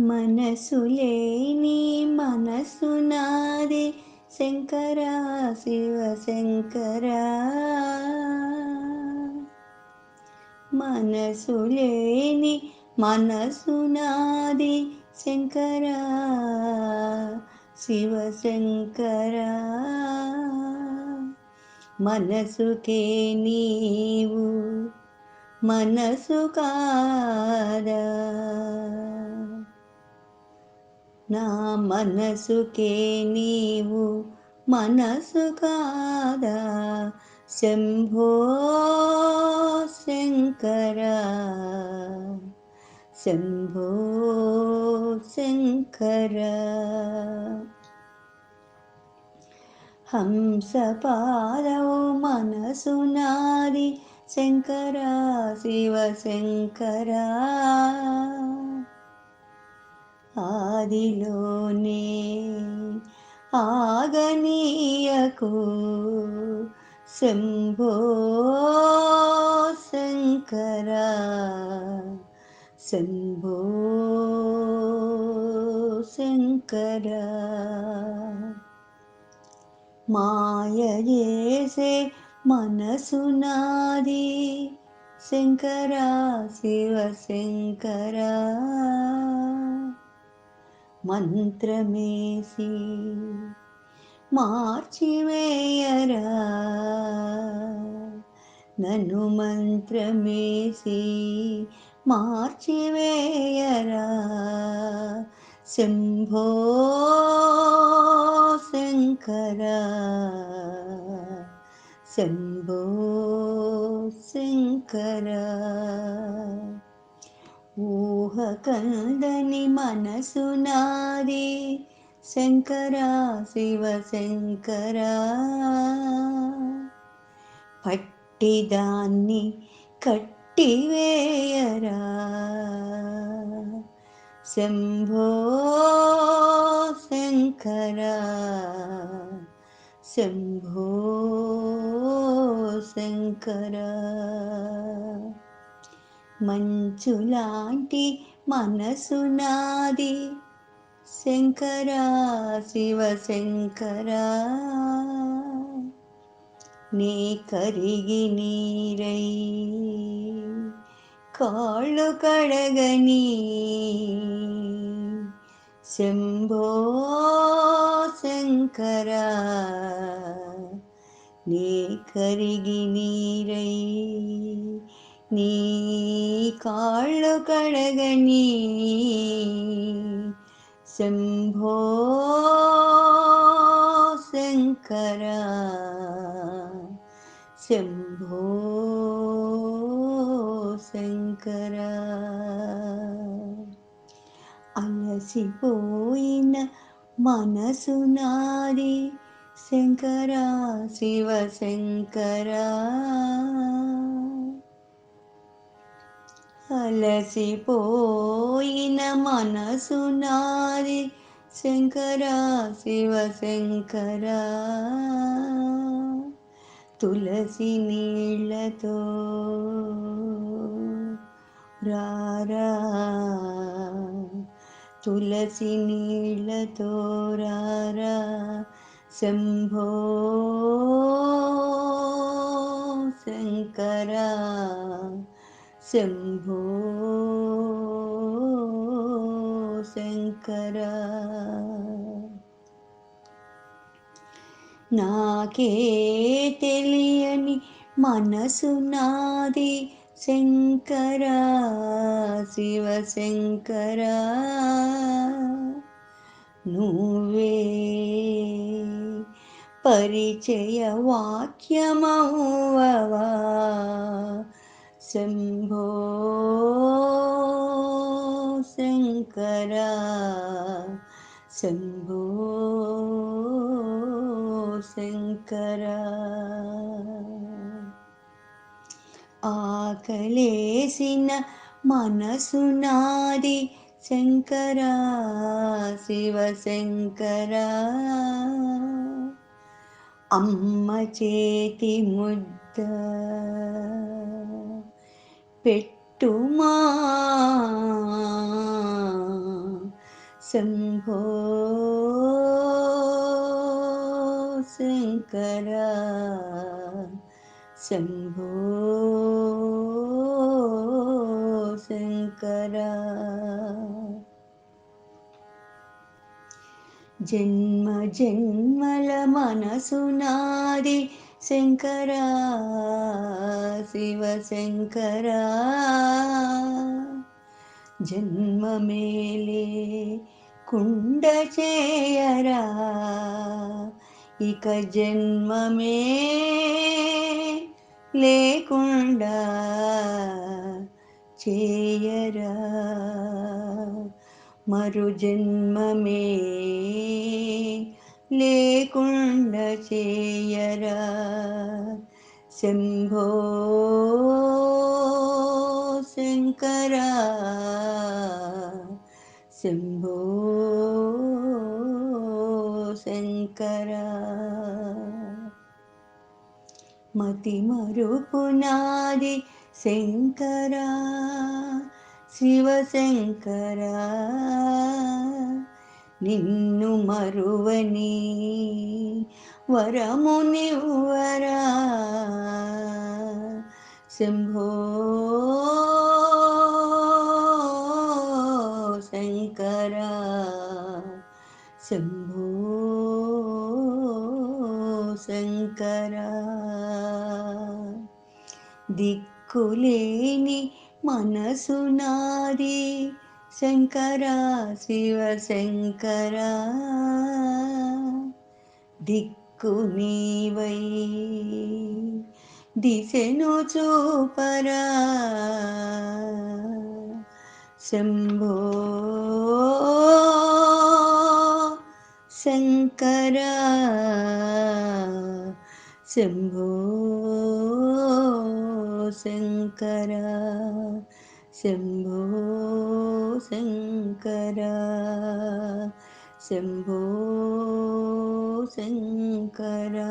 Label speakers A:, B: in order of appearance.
A: మనసు లేని మనసు నాది. శంకర శివ శంకర. మనసు లేని మనసు నాది. శంకర శివ శంకర. మనసుకే నీవు మనసు కాదా? నా మనసుకే నీవు మనసు కాదా? శంభో శంకర. శంభో శంకర. హంస పాదవు మనసు నాది శంకర శివ శంకరా. ఆదిలోనే ఆగనీయకు శంభో శంకర శంభో శంకర. మాయ చేసే మనసు నాది శంకర శివ శంకరా. మంత్రమేసి మార్చివేయరా. నన్ను మంత్రమేసి మార్చివేయరా. శంభో శంకర. శంభో శంకర. ఊహ కందని మనసు నాది శంకరా శివ శంకరా. పట్టిదాన్ని కట్టివేయరా. శంభో శంకరా. శంభో శంకరా. మంచులాంటి మనసు నాది. శంకరా శివ శంకరా నీ కరిగి నీరై. కాళ్ళు కడగని శంభో శంకరా నీ కరిగి నీరై. నీ కాళ్ళు కడగని శంభో శంకర శంభో శంకర అలసిపోయిన మనసు నాది శంకర శివ శంకరా అలసిపోయిన మనసు నాది. శంకర శివ శంకర. తులసి నీళ్ళతో రారా తులసి నీళ్ళతో రారా శంభో శంభో శంకర నాకే తెలియని మనసు నాది శంకర శివ శంకర నువ్వే పరిచయ వాక్యమౌవవా శంభో శంకర. శంభో శంకర. ఆకలేసిన మనసు నాది శంకర శివ శంకర. అమ్మ చేతి ముద్ద. పెట్టుమా శంభో శంకర శంభో శంకర జన్మ జన్మల మనసునాది శంకర శివ శంకర. జన్మ మేలే కుండ చేయరా ఇక జన్మమే లేకుండా చేయరా. మరు జన్మమే లేకుండా చేయ శంభో శంకర శంభో శంకర మతి మరుపునాది శంకర శివశంకర నిన్ను మరువని వరమునివ్వరా శంభో శంకర శంభో శంకర దిక్కులేని మనసు నాది శంకర శివ శంకర దిక్కు నీవై దిశను చూపరా. శంభో శంకరా. శంభో శంకరా. శంభో శంకరా. శంభో శంకరా.